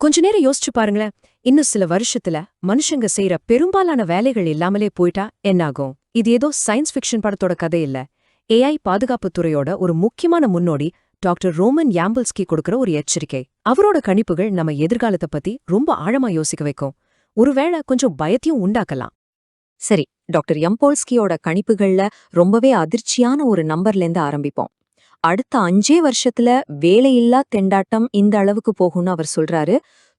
கொஞ்ச நேரம் யோசிச்சு பாருங்களேன். இன்னும் சில வருஷத்துல மனுஷங்க செய்யற பெரும்பாலான வேலைகள் இல்லாமலே போயிட்டா என்னாகும்? இது ஏதோ சயின்ஸ் ஃபிக்ஷன் படத்தோட கதை இல்ல. ஏஐ பாதுகாப்புத் துறையோட ஒரு முக்கியமான முன்னோடி டாக்டர் ரோமன் யாம்பிள்ஸ்கி கொடுக்கற ஒரு எச்சரிக்கை. அவரோட கணிப்புகள் நம்ம எதிர்காலத்தை பத்தி ரொம்ப ஆழமா யோசிக்க வைக்கும். ஒருவேளை கொஞ்சம் பயத்தையும் உண்டாக்கலாம். சரி டாக்டர் எம்போல்ஸ்கியோட கணிப்புகள்ல ரொம்பவே அதிர்ச்சியான ஒரு நம்பர்ல இருந்து ஆரம்பிப்போம். அடுத்த அஞ்சே வருஷத்துல வேலையில்லா தெண்டாட்டம் இந்த அளவுக்கு போகும்னு அவர் சொல்றாரு.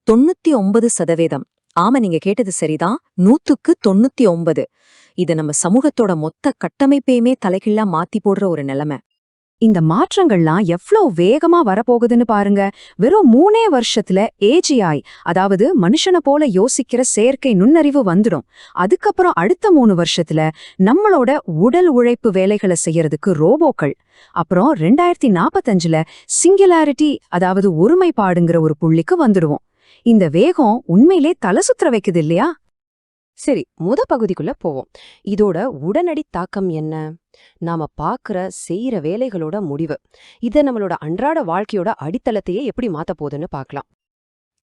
தொண்ணூத்தி ஒன்பது சதவீதம். ஆமா நீங்க கேட்டது சரிதான். நூத்துக்கு தொண்ணூத்தி ஒன்பது இது நம்ம சமூகத்தோட மொத்த கட்டமைப்பையுமே தலைகீழா மாத்தி போடுற ஒரு நிலைமை. இந்த மாற்றங்கள்லாம் எவ்ளோ வேகமா வரப்போகுதுன்னு பாருங்க. வெறும் மூணே வருஷத்துல ஏஜிஐ அதாவது மனுஷனை போல யோசிக்கிற செயற்கை நுண்ணறிவு வந்துடும். அதுக்கப்புறம் அடுத்த மூணு வருஷத்துல நம்மளோட உடல் உழைப்பு வேலைகளை செய்யறதுக்கு ரோபோக்கள். அப்புறம் ரெண்டாயிரத்தி நாப்பத்தஞ்சுல சிங்குலாரிட்டி அதாவது ஒருமைப்பாடுங்கிற ஒரு புள்ளிக்கு வந்துடுவோம். இந்த வேகம் உண்மையிலே தலை சுத்துற வைக்குது இல்லையா? சரி முத பகுதிக்குள்ள போவோம். இதோட உடனடி தாக்கம் என்ன? நாம பாக்குற செய்யற வேலைகளோட முடிவு. இத நம்மளோட அன்றாட வாழ்க்கையோட அடித்தளத்தையே எப்படி மாத்த போகுதுன்னு பார்க்கலாம்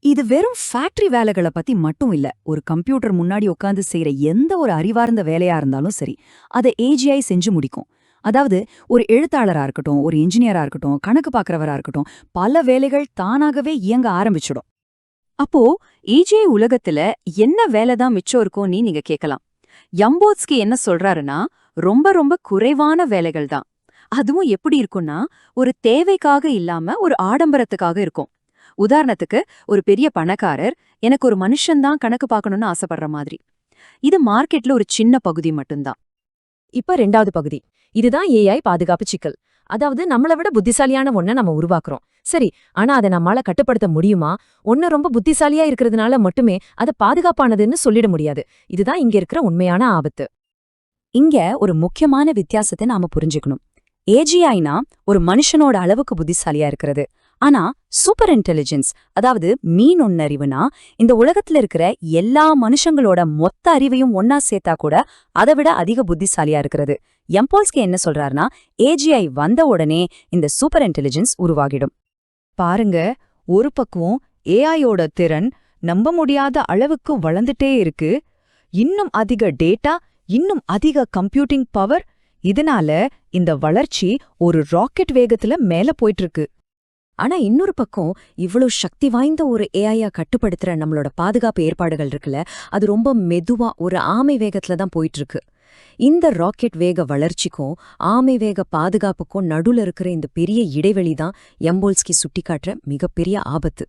இது வெறும் ஃபேக்டரி வேலைகளை பத்தி மட்டும் இல்ல ஒரு கம்ப்யூட்டர் முன்னாடி உட்கார்ந்து செய்யற எந்த ஒரு அறிவார்ந்த வேலையா இருந்தாலும் சரி அதை ஏஜிஐ செஞ்சு முடிக்கும். அதாவது ஒரு எழுத்தாளரா இருக்கட்டும் ஒரு இன்ஜினியரா இருக்கட்டும் கணக்கு பார்க்கறவரா இருக்கட்டும் பல வேலைகள் தானாகவே இயங்க ஆரம்பிச்சிடும். அப்போ ஈஜே உலகத்துல என்ன வேலை தான் மிச்சம் இருக்கும்னு நீங்க கேட்கலாம் யம்போத்ஸ்கி என்ன சொல்றாருன்னா ரொம்ப ரொம்ப குறைவான வேலைகள் தான் அதுவும் எப்படி இருக்கும்னா ஒரு தேவைக்காக இல்லாம ஒரு ஆடம்பரத்துக்காக இருக்கும். உதாரணத்துக்கு ஒரு பெரிய பணக்காரர் எனக்கு ஒரு மனுஷன்தான் கணக்கு பார்க்கணும்னு ஆசைப்படுற மாதிரி. இது மார்க்கெட்ல ஒரு சின்ன பகுதி மட்டும்தான். இப்ப ரெண்டாவது பகுதி. இதுதான் ஏஐ பாதுகாப்பு சிக்கல். அதாவது நம்மள விட புத்திசாலியான ஒன்ன நம்ம உருவாக்குறோம். சரி ஆனா அதை நம்மளால கட்டுப்படுத்த முடியுமா? ஒன்னு ரொம்ப புத்திசாலியா இருக்கிறதுனால மட்டுமே அது பாதுகாப்பானதுன்னு சொல்லிட முடியாது. இதுதான் இங்க இருக்கிற உண்மையான ஆபத்து. இங்க ஒரு முக்கியமான வித்தியாசத்தை நாம புரிஞ்சுக்கணும். ஏஜிஐனா ஒரு மனுஷனோட அளவுக்கு புத்திசாலியா இருக்கிறது. ஆனா சூப்பர் இன்டெலிஜென்ஸ் அதாவது மீன் ஒன்னறிவுனா இந்த உலகத்துல இருக்கிற எல்லா மனுஷங்களோட மொத்த அறிவையும் ஒன்னா சேர்த்தா கூட அதை விட அதிக புத்திசாலியா இருக்கிறது. எம்போல்ஸ்கே என்ன சொல்றாருன்னா ஏஜிஐ வந்த உடனே இந்த சூப்பர் இன்டெலிஜென்ஸ் உருவாகிடும். பாருங்க ஒரு பக்கம் ஏஐயோட திறன் நம்ப முடியாத அளவுக்கு வளர்ந்துட்டே இருக்கு. இன்னும் அதிக டேட்டா இன்னும் அதிக கம்ப்யூட்டிங் பவர் இதனால இந்த வளர்ச்சி ஒரு ராக்கெட் வேகத்துல மேல போயிட்டு இருக்கு. ஆனா இன்னொரு பக்கம் இவ்வளவு சக்தி வாய்ந்த ஒரு ஏஐயா கட்டுப்படுத்துற நம்மளோட பாதுகாப்பு ஏற்பாடுகள் இருக்குல்ல அது ரொம்ப மெதுவா ஒரு ஆமை வேகத்துல தான் போயிட்டு இருக்கு இந்த ராக்கெட் வேக வளர்ச்சிக்கும் ஆமை வேக பாதுகாப்புக்கும் நடுல இருக்கிற இந்த பெரிய இடைவெளி தான் எம்போல்ஸ்கி சுட்டிக்காட்டுற மிகப்பெரிய ஆபத்து.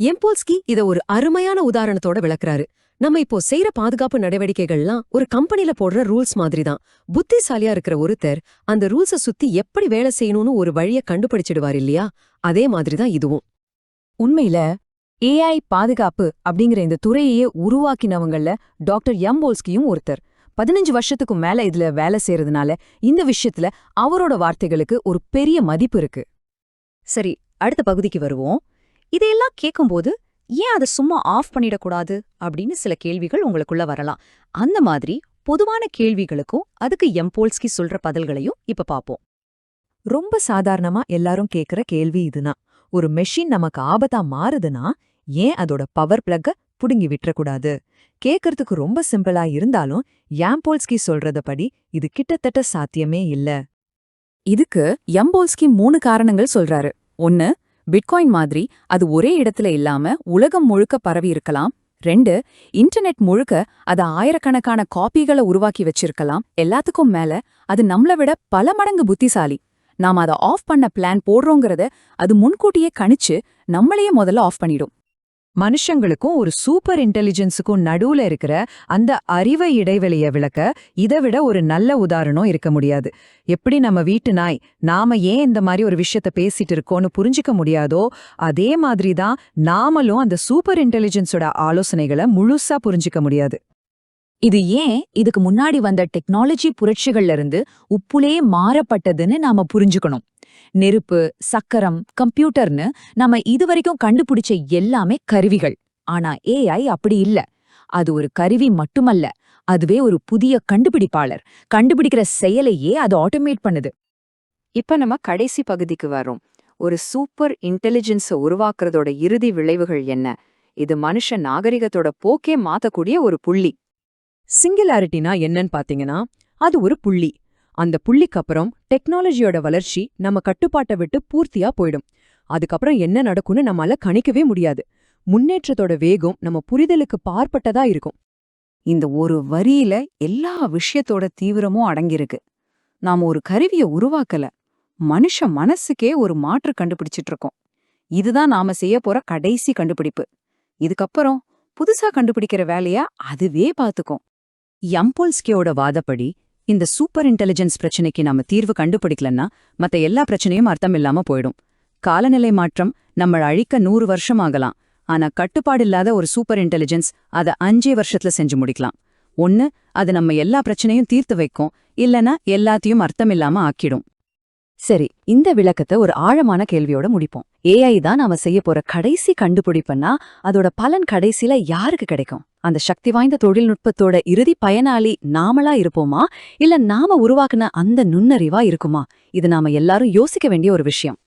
எம்போல்ஸ்கி இத ஒரு அருமையான உதாரணத்தோட விளக்குறாரு. நம்ம இப்போ செய்யற பாதுகாப்பு நடவடிக்கைகள்லாம் ஒரு கம்பெனில போடுற ரூல்ஸ் மாதிரி தான். புத்திசாலியா இருக்கிற ஒருத்தர் அந்த ரூல்ஸ சுத்தி எப்படி வேலை செய்யணும்னு ஒரு வழிய கண்டுபிடிச்சிடுவார் இல்லையா? அதே மாதிரி தான் இதுவும். உண்மையில ஏஐ பாதுகாப்பு அப்படிங்கிற இந்த துறையையே உருவாக்கினவங்கள்ல டாக்டர் எம்போல்ஸ்கியும் ஒருத்தர். பதினஞ்சு வருஷத்துக்கும் மேல இதுல வேலை செய்யறதுனால இந்த விஷயத்துல அவரோட வார்த்தைகளுக்கு ஒரு பெரிய மதிப்பு இருக்கு. சரி அடுத்த பகுதிக்கு வருவோம். இதையெல்லாம் கேட்கும்போது ஏன் அதை சும்மா ஆஃப் பண்ணிடக்கூடாது? அப்படின்னு சில கேள்விகள் உங்களுக்குள்ள வரலாம். அந்த மாதிரி பொதுவான கேள்விகளுக்கும் அதுக்கு எம்போல்ஸ்கி சொல்ற பதில்களையும் இப்ப பாப்போம். ரொம்ப சாதாரணமா எல்லாரும் கேக்குற கேள்வி இதுதான். ஒரு மெஷின் நமக்கு ஆபத்தா மாறுதுன்னா ஏன் அதோட பவர் பிளக்க புடுங்கி விட்டுறக்கூடாது? கேக்கறதுக்கு ரொம்ப சிம்பிளா இருந்தாலும் யாம்போல்ஸ்கி சொல்றதபடி இது கிட்டத்தட்ட சாத்தியமே இல்ல. இதுக்கு எம்போல்ஸ்கி மூணு காரணங்கள் சொல்றாரு. ஒன்னு பிட்காயின் மாதிரி அது ஒரே இடத்துல இல்லாம உலகம் முழுக்க பரவி இருக்கலாம். ரெண்டு இன்டர்நெட் முழுக்க அது ஆயிரக்கணக்கான காப்பிகளை உருவாக்கி வச்சிருக்கலாம். எல்லாத்துக்கும் மேல அது நம்மள விட பல மடங்கு புத்திசாலி. நாம அதை ஆஃப் பண்ண பிளான் போடுறோங்கிறத அது முன்கூட்டியே கணிச்சு நம்மளையே முதல்ல ஆஃப் பண்ணிடும். மனுஷங்களுக்கும் ஒரு சூப்பர் இன்டெலிஜென்ஸுக்கும் நடுவுல இருக்கிற அந்த அறிவை இடைவெளியை விளக்க இதை விட ஒரு நல்ல உதாரணம் இருக்க முடியாது. எப்படி நம்ம வீட்டு நாய் நாம ஏன் இந்த மாதிரி ஒரு விஷயத்த பேசிட்டு இருக்கோம்னு புரிஞ்சிக்க முடியாதோ அதே மாதிரி தான் நாமளும் அந்த சூப்பர் இன்டெலிஜென்ஸோட ஆலோசனைகளை முழுசா புரிஞ்சிக்க முடியாது. இது ஏன் இதுக்கு முன்னாடி வந்த டெக்னாலஜி புரட்சிகள்ல இருந்து உப்புலே மாறப்பட்டதுன்னு நாம புரிஞ்சுக்கணும். நெருப்பு சக்கரம் கம்ப்யூட்டர்னு நம்ம இதுவரைக்கும் கண்டுபிடிச்ச எல்லாமே கருவிகள். ஆனா ஏஐ அப்படி இல்ல. அது ஒரு கருவி மட்டுமல்ல. அதுவே ஒரு புதிய கண்டுபிடிப்பாளர். கண்டுபிடிக்கிற செயலையே அது ஆட்டோமேட் பண்ணுது. இப்ப நம்ம கடைசி பகுதிக்கு வரோம் ஒரு சூப்பர் இன்டெலிஜென்ஸை உருவாக்குறதோட இறுதி விளைவுகள் என்ன? இது மனுஷ நாகரிகத்தோட போக்கே மாத்தக்கூடிய ஒரு புள்ளி. சிங்குலாரிட்டினா என்னன்னு பாத்தீங்கன்னா அது ஒரு புள்ளி. அந்த புள்ளிக்கு அப்புறம் டெக்னாலஜியோட வளர்ச்சி நம்ம கட்டுப்பாட்டை விட்டு பூர்த்தியா போயிடும். அதுக்கப்புறம் என்ன நடக்கும்னு நம்மால கணிக்கவே முடியாது. முன்னேற்றத்தோட வேகம் நம்ம புரிதலுக்கு பார்ப்பட்டதா இருக்கும். இந்த ஒரு வரியில எல்லா விஷயத்தோட தீவிரமும் அடங்கியிருக்கு. நாம ஒரு கருவிய உருவாக்கல. மனுஷ மனசுக்கே ஒரு மாற்று கண்டுபிடிச்சிட்டு இருக்கோம். இதுதான் நாம செய்ய போற கடைசி கண்டுபிடிப்பு. இதுக்கப்புறம் புதுசா கண்டுபிடிக்கிற வேலைய அதுவே பாத்துக்கும். யம்போல்ஸ்கியோட வாதப்படி இந்த சூப்பர் இன்டெலிஜென்ஸ் பிரச்சனைக்கு நாம தீர்வு கண்டுபிடிக்கலன்னா மத்த எல்லா பிரச்சனையும் அர்த்தம் இல்லாம போயிடும். காலநிலை மாற்றம் நம்ம அழிக்க நூறு வருஷம் ஆகலாம். ஆனா கட்டுப்பாடில்லாத ஒரு சூப்பர் இன்டெலிஜென்ஸ் அத அஞ்சே வருஷத்துல செஞ்சு முடிக்கலாம். ஒன்னு அது நம்ம எல்லா பிரச்சனையும் தீர்த்து வைக்கும். இல்லனா எல்லாத்தையும் அர்த்தமில்லாம ஆக்கிடும். சரி இந்த விளக்கத்தை ஒரு ஆழமான கேள்வியோட முடிப்போம். ஏஐ தான் நாம செய்ய போற கடைசி கண்டுபிடிப்புன்னா அதோட பலன் கடைசில யாருக்கு கிடைக்கும்? அந்த சக்தி வாய்ந்த தொழில்நுட்பத்தோட இறுதி பயனாளி நாமளா இருப்போமா? இல்ல நாம உருவாக்குன அந்த நுண்ணறிவா இருக்குமா? இது நாம எல்லாரும் யோசிக்க வேண்டிய ஒரு விஷயம்.